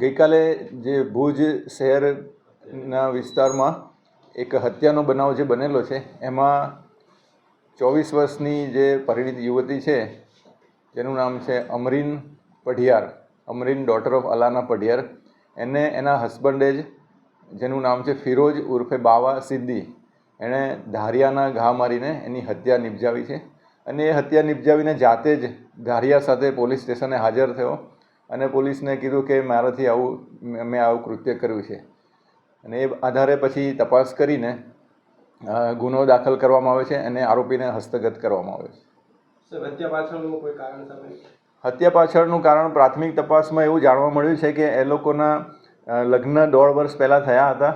ગઈકાલે જે ભુજ શહેરના વિસ્તારમાં એક હત્યાનો બનાવ જે બનેલો છે, એમાં ચોવીસ વર્ષની જે પરિણીત યુવતી છે, જેનું નામ છે અમરીન પઢિયાર, અમરીન ડોટર ઓફ અલાના પઢિયાર. એને એના હસબન્ડે જ, જેનું નામ છે ફિરોજ ઉર્ફે બાવા સિદ્દી, એણે ધારિયાના ઘા મારીને એની હત્યા નિપજાવી છે. અને એ હત્યા નિપજાવીને જાતે જ ધારિયા સાથે પોલીસ સ્ટેશને હાજર થયો. અને પોલીસને કીધું કે મારાથી આવું મેં આવું કૃત્ય કર્યું છે. અને એ આધારે પછી તપાસ કરીને ગુનો દાખલ કરવામાં આવે છે અને આરોપીને હસ્તગત કરવામાં આવે છે. હત્યા પાછળનું કોઈ કારણ સામે? હત્યા પાછળનું કારણ પ્રાથમિક તપાસમાં એવું જાણવા મળ્યું છે કે એ લોકોના લગ્ન દોઢ વર્ષ પહેલાં થયા હતા.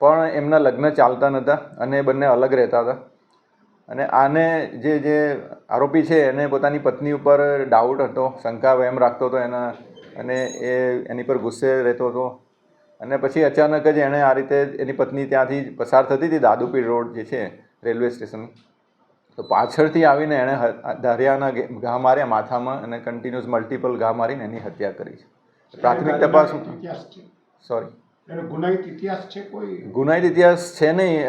પણ એમના લગ્ન ચાલતા નહોતા અને એ બંને અલગ રહેતા હતા. અને આને જે જે આરોપી છે એને પોતાની પત્ની ઉપર ડાઉટ હતો શંકા એમ રાખતો હતો એના અને એ એની પર ગુસ્સે રહેતો હતો. અને પછી અચાનક જ એણે આ રીતે એની પત્ની ત્યાંથી પસાર થતી હતી દાદુપીર રોડ જે છે રેલવે સ્ટેશન. તો પાછળથી આવીને એણે દરિયાના ધારિયાના ઘા માર્યા માથામાં અને કન્ટિન્યુઅસ મલ્ટિપલ ઘા મારીને એની હત્યા કરી છે. પ્રાથમિક તપાસ સોરી ગુનાહિત ઇતિહાસ છે કોઈ? ગુનાહિત ઇતિહાસ છે નહીં.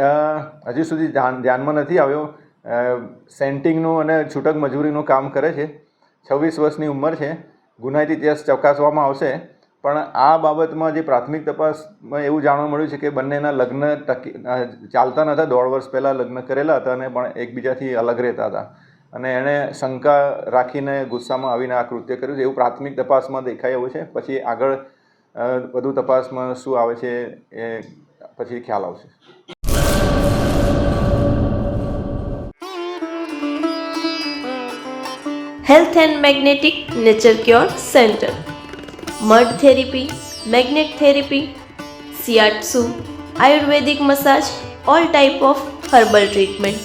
હજી સુધી ધ્યાનમાં નથી આવ્યો. સેન્ટિંગનું અને છૂટક મજૂરીનું કામ કરે છે. છવ્વીસ વર્ષની ઉંમર છે. ગુનાહિત ઇતિહાસ ચકાસવામાં આવશે. પણ આ બાબતમાં જે પ્રાથમિક તપાસમાં એવું જાણવા મળ્યું છે કે બંનેના લગ્ન ટકી ચાલતા નહોતા. દોઢ વર્ષ પહેલાં લગ્ન કરેલા હતા અને પણ એકબીજાથી અલગ રહેતા હતા. અને એણે શંકા રાખીને ગુસ્સામાં આવીને આ કૃત્ય કર્યું છે. એવું પ્રાથમિક તપાસમાં દેખાય એવું છે. પછી આગળ વધુ તપાસમાં શું આવે છે એ પછી ખ્યાલ આવશે. health and magnetic nature cure centre mud therapy magnet therapy shiatsu ayurvedic massage all type of herbal treatment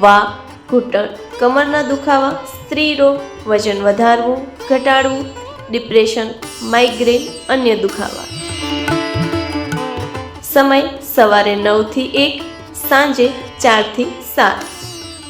વા ઘૂંટણ કમરના દુખાવા સ્ત્રી રોગ વજન વધારવું ઘટાડવું ડિપ્રેશન માઇગ્રેન અન્ય દુખાવા સમય સવારે નવથી એક સાંજે ચારથી સાત